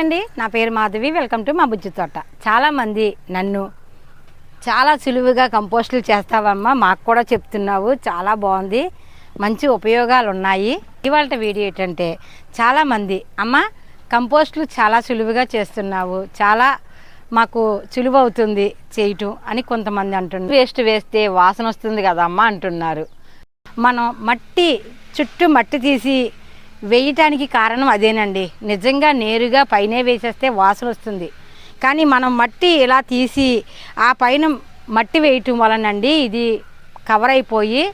అండి. నా పేరు మాధవి. వెల్కమ్ టు మా బుజ్జి తోట. చాలామంది నన్ను చాలా సులువుగా కంపోస్టులు చేస్తావమ్మా మాకు కూడా చెప్తున్నావు. చాలా బాగుంది. మంచి ఉపయోగాలు ఉన్నాయి. ఇవాళ వీడియో ఏంటంటే చాలామంది అమ్మ కంపోస్టులు చాలా సులువుగా చేస్తున్నావు. చాలా మాకు సులువు అవుతుంది చేయటం అని కొంతమంది అంటున్నారు. వేస్ట్ వేస్తే వాసన వస్తుంది కదమ్మా అంటున్నారు. మనం మట్టి చుట్టూ మట్టి తీసి వేయటానికి కారణం అదేనండి. నిజంగా నేరుగా పైనే వేసేస్తే వాసన వస్తుంది. కానీ మనం మట్టి ఇలా తీసి ఆ పైన మట్టి వేయటం వలనండి ఇది కవర్ అయిపోయి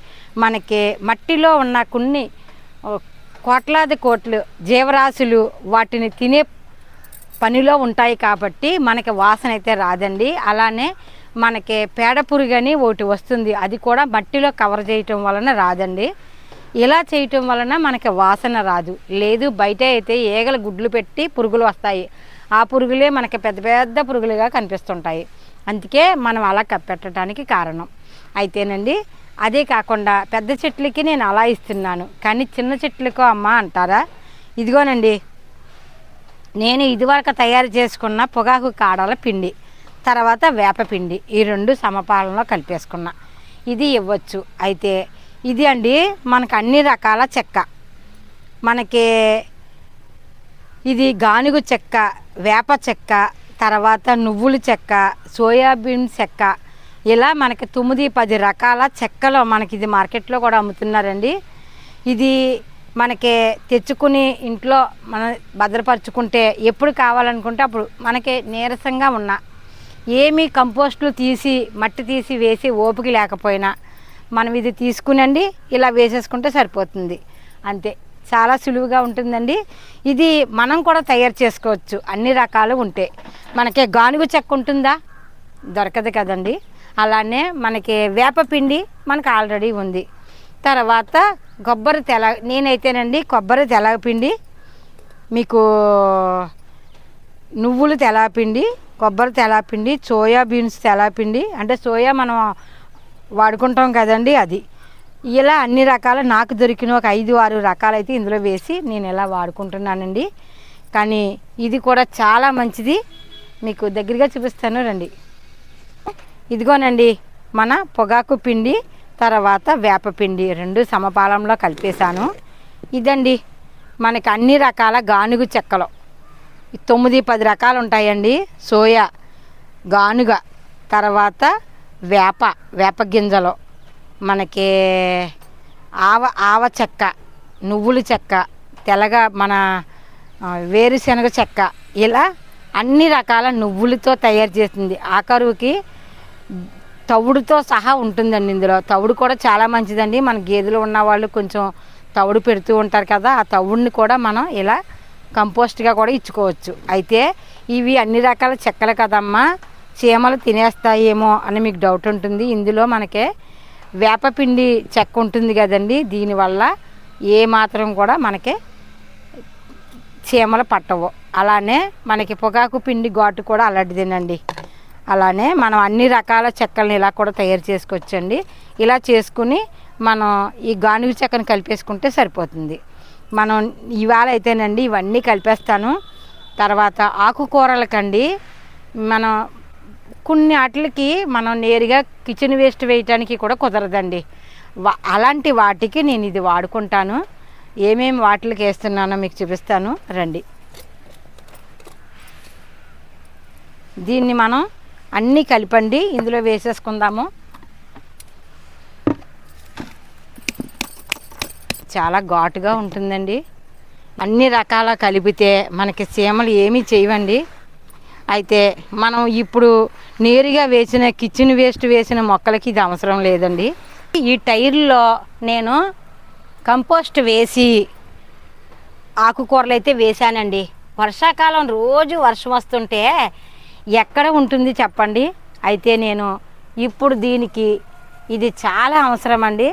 మనకి మట్టిలో ఉన్న కొన్ని కోట్లాది కోట్లు జీవరాశులు వాటిని తినే పనిలో ఉంటాయి కాబట్టి మనకి వాసన అయితే రాదండి. అలానే మనకి పేడ అని ఒకటి వస్తుంది. అది కూడా మట్టిలో కవర్ చేయటం వలన రాదండి. ఇలా చేయటం వలన మనకి వాసన రాదు. లేదు బయట అయితే ఈగలు గుడ్లు పెట్టి పురుగులు వస్తాయి. ఆ పురుగులే మనకి పెద్ద పెద్ద పురుగులుగా కనిపిస్తుంటాయి. అందుకే మనం అలా కప్పెట్టడానికి కారణం. అయితేనండి అదే కాకుండా పెద్ద చెట్లకి నేను అలా ఇస్తున్నాను. కానీ చిన్న చెట్లకు అమ్మ అంటారా? ఇదిగోనండి నేను ఇదివరకు తయారు చేసుకున్న పొగాకు కాడల పిండి తర్వాత వేపపిండి ఈ రెండు సమపాలనలో కలిపేసుకున్నా. ఇది ఇవ్వచ్చు. అయితే ఇది అండి మనకు అన్ని రకాల చెక్క. మనకి ఇది గానుగు చెక్క వేప చెక్క తర్వాత నువ్వుల చెక్క సోయాబీన్ చెక్క. ఇలా మనకి తొమ్మిది పది రకాల చెక్కలు మనకి ఇది మార్కెట్లో కూడా అమ్ముతున్నారండి. ఇది మనకి తెచ్చుకుని ఇంట్లో మన భద్రపరుచుకుంటే ఎప్పుడు కావాలనుకుంటే అప్పుడు మనకి నీరసంగా ఉన్న. ఏమీ కంపోస్టులు తీసి మట్టి తీసి వేసి ఓపిక లేకపోయినా మనం ఇది తీసుకునండి ఇలా వేసేసుకుంటే సరిపోతుంది. అంతే. చాలా సులువుగా ఉంటుందండి. ఇది మనం కూడా తయారు చేసుకోవచ్చు. అన్ని రకాలు ఉంటాయి మనకి గానుగు చెక్క ఉంటుందా? దొరకదు కదండి. అలానే మనకి వేపపిండి మనకు ఆల్రెడీ ఉంది. తర్వాత కొబ్బరి తెల నేనైతేనండి కొబ్బరి తెలగపిండి మీకు నువ్వులు తెలాపిండి కొబ్బరి తెలాపిండి సోయా బీన్స్ తెలాపిండి అంటే సోయా మనం వాడుకుంటాం కదండి అది. ఇలా అన్ని రకాల నాకు దొరికిన ఒక ఐదు ఆరు రకాలైతే ఇందులో వేసి నేను ఇలా వాడుకుంటున్నానండి. కానీ ఇది కూడా చాలా మంచిది. మీకు దగ్గరగా చూపిస్తాను రండి. ఇదిగోనండి మన పొగాకు పిండి తర్వాత వేపపిండి రెండు సమపాలంలో కలిపేశాను. ఇదండి మనకి అన్ని రకాల గానుగు చెక్కలు. తొమ్మిది పది రకాలు ఉంటాయండి. సోయా గానుగ తర్వాత వేప వేప గింజలు. మనకి ఆవ ఆవ చెక్క నువ్వుల చెక్క తెల్లగా మన వేరుశనగ చెక్క ఇలా అన్ని రకాల నువ్వులతో తయారు చేసింది ఆ కరువుకి తవుడుతో సహా ఉంటుందండి ఇందులో. తవుడు కూడా చాలా మంచిదండి. మన గేదెలు ఉన్న వాళ్ళు కొంచెం తవుడు పెడుతూ ఉంటారు కదా ఆ తవుడిని కూడా మనం ఇలా కంపోస్ట్గా కూడా ఇచ్చుకోవచ్చు. అయితే ఇవి అన్ని రకాల చెక్కలు కదమ్మా. చీమలు తినేస్తాయేమో అని మీకు డౌట్ ఉంటుంది. ఇందులో మనకే వేపపిండి చెక్క ఉంటుంది కదండి. దీనివల్ల ఏ మాత్రం కూడా మనకి చీమలు పట్టవు. అలానే మనకి పొగాకు పిండి ఘాటు కూడా అలాంటిదేనండి. అలానే మనం అన్ని రకాల చెక్కల్ని ఇలా కూడా తయారు చేసుకోవచ్చండి. ఇలా చేసుకుని మనం ఈ గానుగ చెక్కను కలిపేసుకుంటే సరిపోతుంది. మనం ఇవాళ అయితేనండి ఇవన్నీ కలిపేస్తాను. తర్వాత ఆకుకూరలకండి. మనం కొన్ని వాటికి మనం నేరుగా కిచెన్ వేస్ట్ వేయటానికి కూడా కుదరదండి. అలాంటి వాటికి నేను ఇది వాడుకుంటాను. ఏమేమి వాటికి వేస్తున్నానో మీకు చూపిస్తాను. రండి. దీన్ని మనం అన్నీ కలిపండి. ఇందులో వేసేసుకుందాము. చాలా ఘాటుగా ఉంటుందండి. అన్ని రకాల కలిపితే మనకి చీమలు ఏమీ చేయవండి. అయితే మనం ఇప్పుడు నేరుగా వేసిన కిచెన్ వేస్ట్ వేసిన మొక్కలకి ఇది అవసరం లేదండి. ఈ టైర్లో నేను కంపోస్ట్ వేసి ఆకుకూరలు అయితే వేశానండి. వర్షాకాలం రోజు వర్షం వస్తుంటే ఎక్కడ ఉంటుంది చెప్పండి? అయితే నేను ఇప్పుడు దీనికి ఇది చాలా అవసరం అండి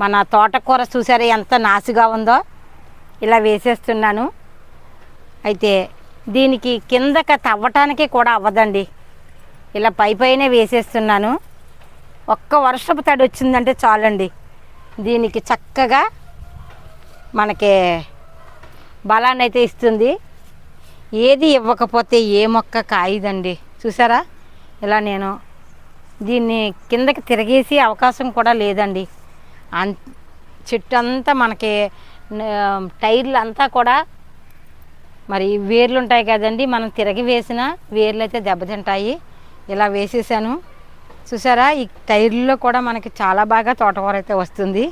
మన తోటకూర చూసారా ఎంత నాసుగా ఉందో? ఇలా వేసేస్తున్నాను. అయితే దీనికి కిందక తవ్వటానికి కూడా అవ్వదండి. ఇలా పై పైనే వేసేస్తున్నాను. ఒక్క వర్షపు తడి వచ్చిందంటే చాలండి. దీనికి చక్కగా మనకి బలాన్ని అయితే ఇస్తుంది. ఏది ఇవ్వకపోతే ఏ మొక్క కాయదండి. చూసారా? ఇలా నేను దీన్ని కిందకి తిరిగేసి అవకాశం కూడా లేదండి. అన్ చెట్టు అంతా మనకి టైర్లు అంతా కూడా మరి వేర్లు ఉంటాయి కదండి మనం తిరగి వేసిన వేర్లు అయితే దెబ్బతింటాయి ఇలా వేసేసాను. చూసారా ఈ టైర్లో కూడా మనకి చాలా బాగా తోటకూర అయితే వస్తుంది.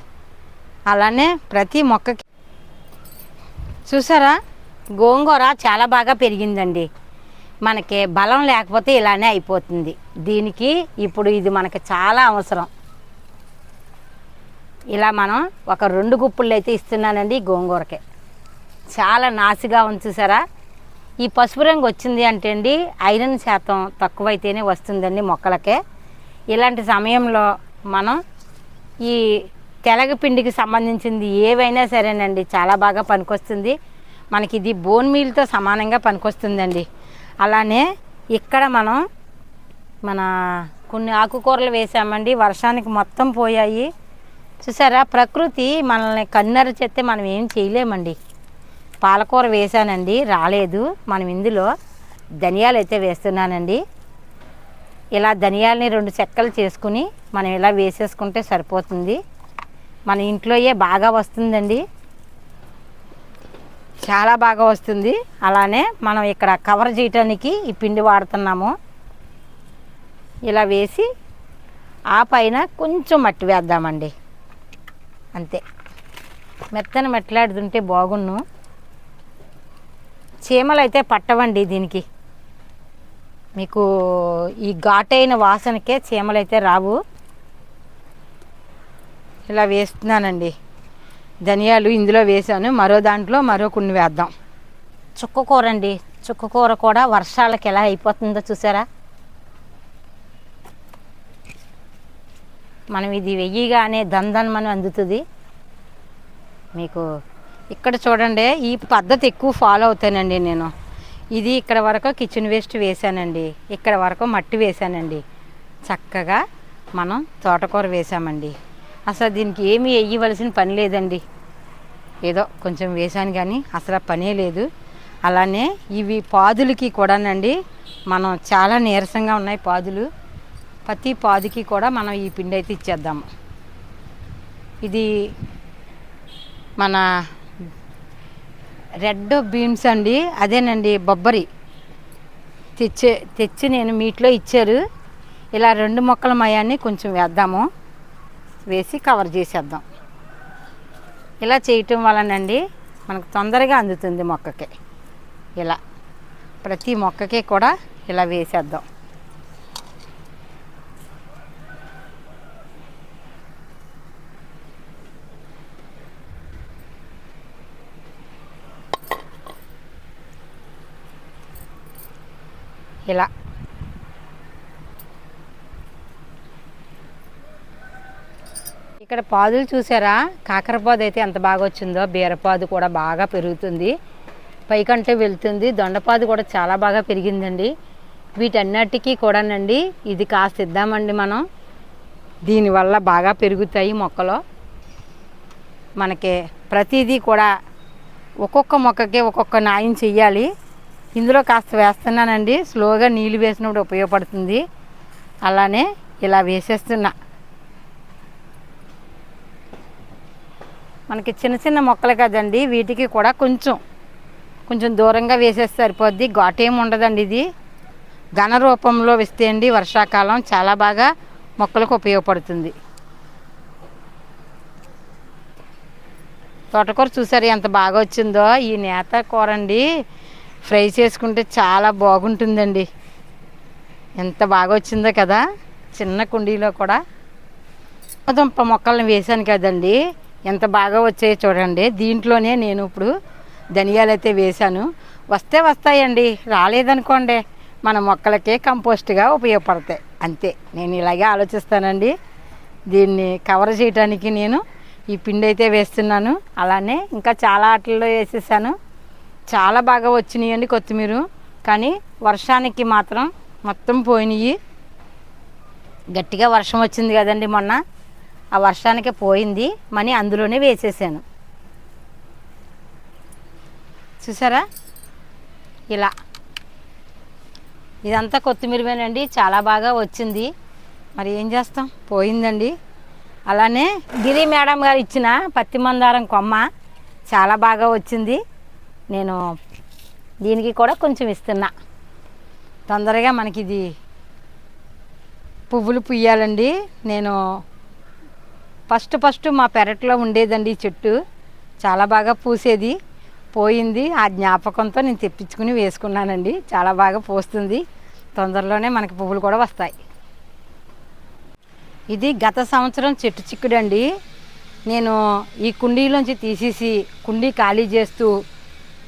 అలానే ప్రతి మొక్కకి చూసారా గోంగూర చాలా బాగా పెరిగిందండి. మనకి బలం లేకపోతే ఇలానే అయిపోతుంది. దీనికి ఇప్పుడు ఇది మనకి చాలా అవసరం. ఇలా మనం ఒక రెండు గుప్పులు అయితే ఇస్తున్నానండి గోంగూరకే గోంగూరకి. చాలా నాసిగా ఉంది చూసారా? ఈ పసుపు రంగు వచ్చింది అంటే అండి ఐరన్ శాతం తక్కువైతేనే వస్తుందండి మొక్కలకే. ఇలాంటి సమయంలో మనం ఈ తెలగపిండికి సంబంధించింది ఏవైనా సరేనండి చాలా బాగా పనికొస్తుంది. మనకి ఇది బోన్ మీల్తో సమానంగా పనికొస్తుందండి. అలానే ఇక్కడ మనం మన కొన్ని ఆకుకూరలు వేసామండి వర్షానికి మొత్తం పోయాయి. చూసారా? ప్రకృతి మనల్ని కన్నర చెత్తే మనం ఏం చేయలేమండి. పాలకూర వేసానండి రాలేదు. మనం ఇందులో ధనియాలు అయితే వేస్తున్నానండి. ఇలా ధనియాలని రెండు చెక్కలు చేసుకుని మనం ఇలా వేసేసుకుంటే సరిపోతుంది. మన ఇంట్లోయే బాగా వస్తుందండి. చాలా బాగా వస్తుంది. అలానే మనం ఇక్కడ కవర్ చేయటానికి ఈ పిండి వాడుతున్నాము. ఇలా వేసి ఆ పైన కొంచెం మట్టి వేద్దామండి. అంతే. మెత్తని మెట్లాడుతుంటే బాగున్ను చీమలు అయితే పట్టవండి దీనికి. మీకు ఈ ఘాటైన వాసనకే చీమలు అయితే రావు. ఇలా వేస్తున్నానండి. ధనియాలు ఇందులో వేసాను మరో దాంట్లో మరో కొన్ని వేద్దాం. చుక్కకూర అండి చుక్కకూర కూడా వర్షాలకి ఎలా అయిపోతుందో చూసారా? మనం ఇది వెయ్యిగానే దందన్ మనం అందుతుంది. మీకు ఇక్కడ చూడండి ఈ పద్ధతి ఎక్కువ ఫాలో అవుతానండి నేను. ఇది ఇక్కడ వరకు కిచెన్ వేస్ట్ వేసానండి. ఇక్కడ వరకు మట్టి వేసానండి. చక్కగా మనం తోటకూర వేసామండి. అసలు దీనికి ఏమీ వేయవలసిన పని లేదండి. ఏదో కొంచెం వేసాను కానీ అసలు పనే లేదు. అలానే ఇవి పాదులకి కూడానండి మనం చాలా నీరసంగా ఉన్నాయి పాదులు. ప్రతి పాదుకి కూడా మనం ఈ పిండి అయితే ఇచ్చేద్దాము ఇది మన రెడ్ బీన్స్ అండి అదేనండి బొబ్బరి. తెచ్చే తెచ్చి నేను మీట్లో ఇచ్చారు. ఇలా రెండు మొక్కల మయాన్ని కొంచెం వేద్దాము. వేసి కవర్ చేసేద్దాం. ఇలా చేయటం వలనండి మనకు తొందరగా అందుతుంది మొక్కకి. ఇలా ప్రతి మొక్కకి కూడా ఇలా వేసేద్దాం. ఇలా ఇక్కడ పాదులు చూసారా? కాకరపాదు అయితే ఎంత బాగా వచ్చిందో బీరపాదు కూడా బాగా పెరుగుతుంది. పైకంటే వెళ్తుంది. దొండపాదు కూడా చాలా బాగా పెరిగిందండి. వీటన్నిటికీ కూడానండి ఇది కాస్త ఇద్దామండి మనం. దీనివల్ల బాగా పెరుగుతాయి మొక్కలు. మనకి ప్రతిదీ కూడా ఒక్కొక్క మొక్కకి ఒక్కొక్క న్యాయం చెయ్యాలి. ఇందులో కాస్త వేస్తున్నానండి. స్లోగా నీళ్ళు వేసినప్పుడు ఉపయోగపడుతుంది. అలానే ఇలా వేసేస్తున్నా. మనకి చిన్న చిన్న మొక్కలు కదండి వీటికి కూడా కొంచెం కొంచెం దూరంగా వేసేస్తే సరిపోద్ది. ఘాటేం ఉండదండి ఇది. ఘన రూపంలో వేస్తే అండి వర్షాకాలం చాలా బాగా మొక్కలకు ఉపయోగపడుతుంది. తోటకూర చూసారు ఎంత బాగా వచ్చిందో? ఈ నేత కూర అండి. ఫ్రై చేసుకుంటే చాలా బాగుంటుందండి. ఎంత బాగా వచ్చిందో కదా చిన్న కుండీలో కూడా. దుంప మొక్కలను వేశాను కదండి ఎంత బాగా వచ్చాయో చూడండి. దీంట్లోనే నేను ఇప్పుడు ధనియాలు అయితే వేశాను. వస్తే వస్తాయండి రాలేదనుకోండి. మన మొక్కలకే కంపోస్ట్గా ఉపయోగపడతాయి. అంతే నేను ఇలాగే ఆలోచిస్తానండి. దీన్ని కవర్ చేయడానికి నేను ఈ పిండి అయితే వేస్తున్నాను. అలానే ఇంకా చాలా ఆటల్లో వేసేసాను. చాలా బాగా వచ్చినాయండి కొత్తిమీర. కానీ వర్షానికి మాత్రం మొత్తం పోయినాయి. గట్టిగా వర్షం వచ్చింది కదండి మొన్న. ఆ వర్షానికి పోయింది. మనీ అందులోనే వేసేసాను. చూసారా? ఇలా. ఇదంతా కొత్తిమీరమేనండి. చాలా బాగా వచ్చింది. మరి ఏం చేస్తాం? పోయిందండి. అలానే గిరి మేడం గారు ఇచ్చిన పత్తి మందారం కొమ్మ చాలా బాగా వచ్చింది. నేను దీనికి కూడా కొంచెం ఇస్తున్నా. తొందరగా మనకి ఇది పువ్వులు పుయ్యాలండి. నేను ఫస్ట్ ఫస్ట్ మా పెరట్లో ఉండేదండి ఈ చెట్టు. చాలా బాగా పూసేది. పోయింది. ఆ జ్ఞాపకంతో నేను తెప్పించుకుని వేసుకున్నానండి. చాలా బాగా పోస్తుంది. తొందరలోనే మనకి పువ్వులు కూడా వస్తాయి. ఇది గత సంవత్సరం చెట్టు చిక్కుడండి. నేను ఈ కుండీలోంచి తీసేసి కుండీ ఖాళీ చేస్తూ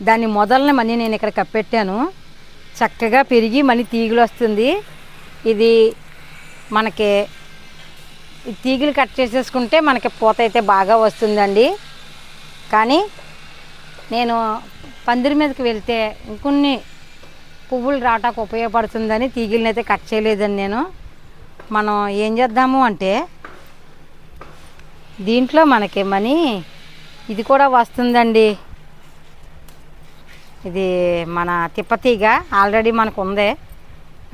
దాన్ని మొదలని మళ్ళీ నేను ఇక్కడ కప్పెట్టాను. చక్కగా పెరిగి మళ్ళీ తీగలు వస్తుంది. ఇది మనకి ఈ తీగలు కట్ చేసేసుకుంటే మనకి పూత అయితే బాగా వస్తుందండి. కానీ నేను పందిరి మీదకి వెళ్తే ఇంకొన్ని పువ్వులు రావటానికి ఉపయోగపడుతుందని తీగలను అయితే కట్ చేయలేదండి నేను. మనం ఏం చేద్దాము అంటే దీంట్లో మనకి మనీ ఇది కూడా వస్తుందండి. ఇది మన తిప్పతీగ ఆల్రెడీ మనకు ఉందే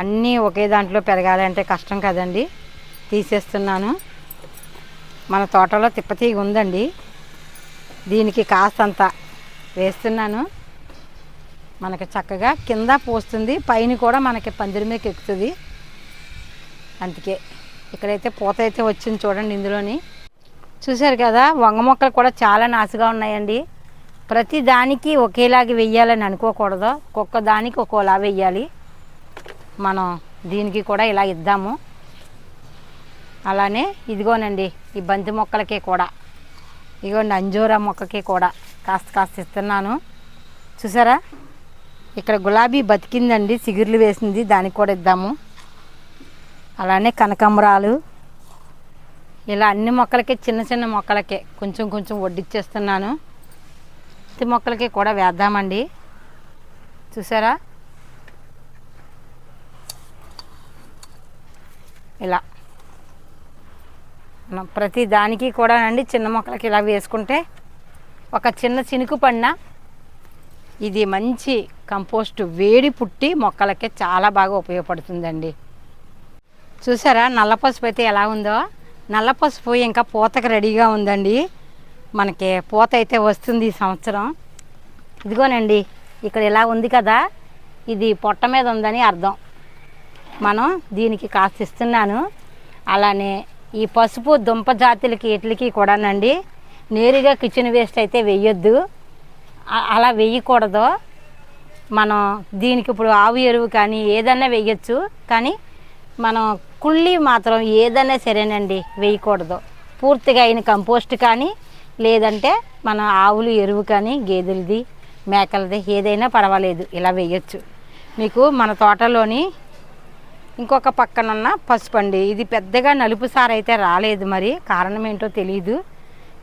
అన్నీ ఒకే దాంట్లో పెరగాలంటే కష్టం కదండి. తీసేస్తున్నాను. మన తోటలో తిప్పతీగ ఉందండి. దీనికి కాస్తంత వేస్తున్నాను. మనకి చక్కగా కింద పోస్తుంది. పైన కూడా మనకి పందిరి మీదకి ఎక్కుతుంది. అందుకే ఇక్కడైతే పూత అయితే వచ్చింది చూడండి ఇందులోని. చూశారు కదా వంగ మొక్కలు కూడా చాలా నాసుగా ఉన్నాయండి. ప్రతి దానికి ఒకేలాగా వెయ్యాలని అనుకోకూడదు. ఒక్కొక్క దానికి ఒక్కోలా వెయ్యాలి. మనం దీనికి కూడా ఇలా ఇద్దాము. అలానే ఇదిగోనండి ఈ బంతి మొక్కలకి కూడా. ఇదిగోండి అంజూరా మొక్కకి కూడా. కాస్త కాస్త ఇస్తున్నాను. చూసారా? ఇక్కడ గులాబీ బతికిందండి చిగురులు వేసింది దానికి కూడా ఇద్దాము. అలానే కనకాంబరాలు. ఇలా అన్ని మొక్కలకి చిన్న చిన్న మొక్కలకే కొంచెం కొంచెం వడ్డిచ్చేస్తున్నాను. ప్రతి మొక్కలకి కూడా వేద్దామండి. చూసారా? ఇలా. మనం ప్రతి దానికి కూడా అండి చిన్న మొక్కలకి ఇలా వేసుకుంటే ఒక చిన్న చినుకు పడిన ఇది మంచి కంపోస్ట్ వేడి పుట్టి మొక్కలకి చాలా బాగా ఉపయోగపడుతుందండి. చూసారా? నల్ల పసుపు అయితే ఎలా ఉందో? నల్ల పసుపు ఇంకా పూతకి రెడీగా ఉందండి. మనకి పూత అయితే వస్తుంది ఈ సంవత్సరం. ఇదిగోనండి ఇక్కడ ఇలా ఉంది కదా ఇది పొట్ట మీద ఉందని అర్థం. మనం దీనికి కాస్త ఇస్తున్నాను. అలానే ఈ పసుపు దుంప జాతులకి ఇట్లకి కూడానండి నేరుగా కిచెన్ వేస్ట్ అయితే వేయొద్దు. అలా వేయకూడదు. మనం దీనికి ఇప్పుడు ఆవు ఎరువు కానీ ఏదన్నా వేయచ్చు కానీ మనం కుళ్ళి మాత్రం ఏదైనా సరేనండి వేయకూడదు. పూర్తిగా అయిన కంపోస్ట్ కానీ లేదంటే మన ఆవులు ఎరువు కానీ గేదెలది మేకలది ఏదైనా పర్వాలేదు. ఇలా వేయచ్చు. మీకు మన తోటలోని ఇంకొక పక్కనున్న పసుపు అండి. ఇది పెద్దగా నలుపు సారైతే అయితే రాలేదు మరి. కారణం ఏంటో తెలియదు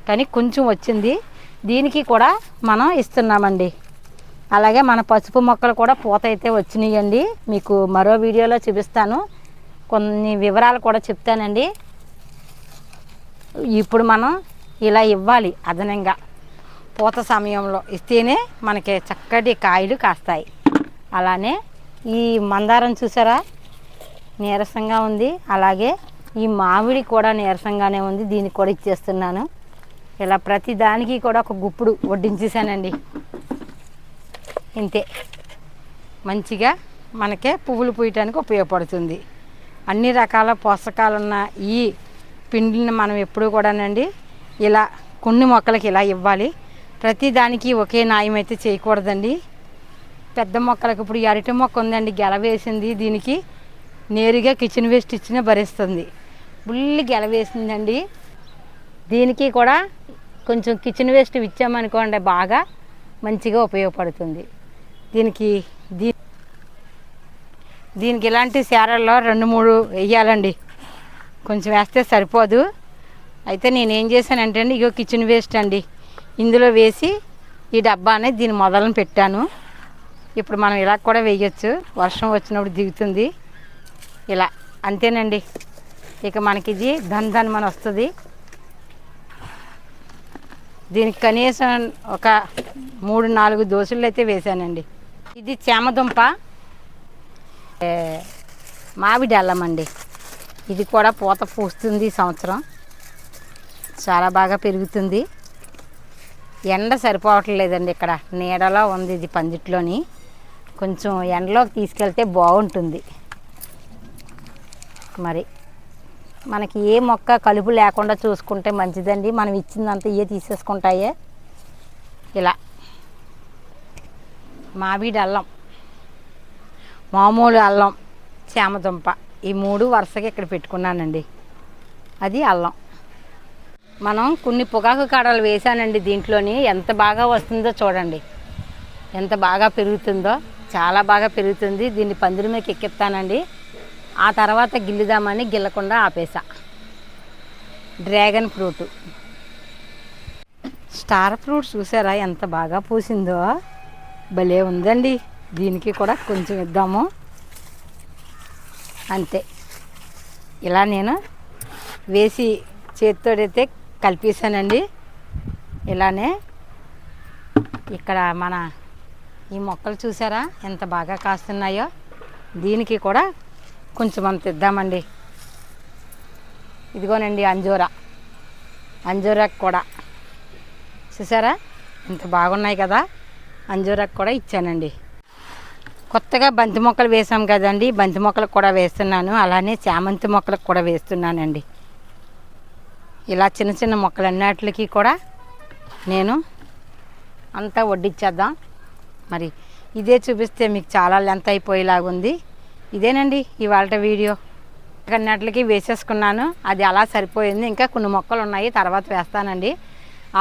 కానీ కొంచెం వచ్చింది. దీనికి కూడా మనం ఇస్తున్నామండి. అలాగే మన పసుపు మొక్కలు కూడా పూత అయితే వచ్చినాయండి. మీకు మరో వీడియోలో చూపిస్తాను. కొన్ని వివరాలు కూడా చెప్తానండి. ఇప్పుడు మనం ఇలా ఇవ్వాలి అదనంగా. పూత సమయంలో ఇస్తేనే మనకి చక్కటి కాయలు కాస్తాయి. అలానే ఈ మందారం చూసారా? నీరసంగా ఉంది. అలాగే ఈ మామిడి కూడా నీరసంగానే ఉంది. దీనికి కూడా ఇచ్చేస్తున్నాను. ఇలా ప్రతి దానికి కూడా ఒక గుప్పుడు వడ్డించేసానండి. ఇంతే. మంచిగా మనకే పువ్వులు పూయటానికి ఉపయోగపడుతుంది. అన్ని రకాల పోషకాలున్న ఈ పిండిని మనం ఎప్పుడూ కూడానండి ఇలా కొన్ని మొక్కలకి ఇలా ఇవ్వాలి. ప్రతి దానికి ఒకే న్యాయం అయితే చేయకూడదండి. పెద్ద మొక్కలకు ఇప్పుడు అరటి మొక్క ఉందండి గెల వేసింది. దీనికి నేరుగా కిచెన్ వేస్ట్ ఇచ్చిన భరిస్తుంది. బుల్లి గెల వేసిందండి. దీనికి కూడా కొంచెం కిచెన్ వేస్ట్ ఇచ్చామనుకోండి బాగా మంచిగా ఉపయోగపడుతుంది. దీనికి దీ దీనికి ఇలాంటి శారల్లో రెండు మూడు వేయాలండి. కొంచెం వేస్తే సరిపోదు. అయితే నేనేం చేశానంటే అండి ఇగో కిచెన్ వేస్ట్ అండి. ఇందులో వేసి ఈ డబ్బా అనేది దీని మొదలను పెట్టాను. ఇప్పుడు మనం ఇలా కూడా వేయచ్చు. వర్షం వచ్చినప్పుడు దిగుతుంది. ఇలా. అంతేనండి. ఇక మనకి ఇది ధన్ ధన్ మన వస్తుంది. దీనికి కనీసం ఒక మూడు నాలుగు దోశలు అయితే వేశానండి. ఇది చేమదుంప. మామిడి అల్లం అండి. ఇది కూడా పూత పూస్తుంది ఈ సంవత్సరం. చాలా బాగా పెరుగుతుంది. ఎండ సరిపోవట్లేదండి ఇక్కడ. నీడలో ఉంది ఇది పందిట్లోని. కొంచెం ఎండలోకి తీసుకెళ్తే బాగుంటుంది. మరి మనకి ఏ మొక్క కలుపు లేకుండా చూసుకుంటే మంచిదండి. మనం ఇచ్చిందంతా ఏ తీసేసుకుంటాయే. ఇలా. మామిడి అల్లం. మామూలు అల్లం చామదుంప. ఈ మూడు వరుసగా ఇక్కడ పెట్టుకున్నానండి. అది అల్లం. మనం కొన్ని పొగాకు కాడలు వేసానండి దీంట్లోని. ఎంత బాగా వస్తుందో చూడండి. ఎంత బాగా పెరుగుతుందో. చాలా బాగా పెరుగుతుంది. దీన్ని పందిరి మీద ఎక్కిస్తానండి. ఆ తర్వాత గిల్లుదామని గిల్లకుండా ఆపేసా. Dragon fruit. స్టార్ ఫ్రూట్ చూసారా? ఎంత బాగా పూసిందో. భలే ఉందండి. దీనికి కూడా కొంచెం ఇద్దాము. అంతే. ఇలా నేను వేసి చేతితోడైతే కలిపేసానండి ఇలానే ఇక్కడ మన ఈ మొక్కలు చూసారా? ఎంత బాగా కాస్తున్నాయో. దీనికి కూడా కొంచెం అంత ఇద్దామండి. ఇదిగోనండి అంజూరా. అంజూరాకు కూడా. చూసారా? ఎంత బాగున్నాయి కదా. అంజూరాకు కూడా ఇచ్చానండి. కొత్తగా బంతి మొక్కలు వేసాం కదండి. బంతి మొక్కలకు కూడా వేస్తున్నాను. అలానే చామంతి మొక్కలకు కూడా వేస్తున్నానండి. ఇలా చిన్న చిన్న మొక్కలన్నిటికి కూడా నేను అంతా వడ్డిచ్చేద్దాం. మరి ఇదే చూపిస్తే మీకు చాలా లెంత్ అయిపోయేలాగుంది ఇదేనండి ఇవాళ వీడియో. అన్నిటికి వేసేసుకున్నాను. అది అలా సరిపోయింది. ఇంకా కొన్ని మొక్కలు ఉన్నాయి. తర్వాత వేస్తానండి.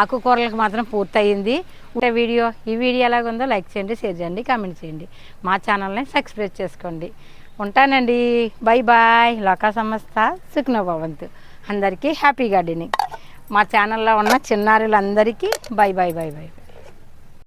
ఆకుకూరలకు మాత్రం పూర్తయింది. ఉంటే వీడియో ఈ వీడియో ఎలాగుందో లైక్ చేయండి షేర్ చేయండి కామెంట్ చేయండి. మా ఛానల్ని సబ్స్క్రైబ్ చేసుకోండి. ఉంటానండి. Bye bye. లోకా సంస్థ సుఖ్న భవంతు అందరికీ హ్యాపీ గార్డెనింగ్. మా ఛానల్లో ఉన్న చిన్నారులందరికీ బై బాయ్ బాయ్ బాయ్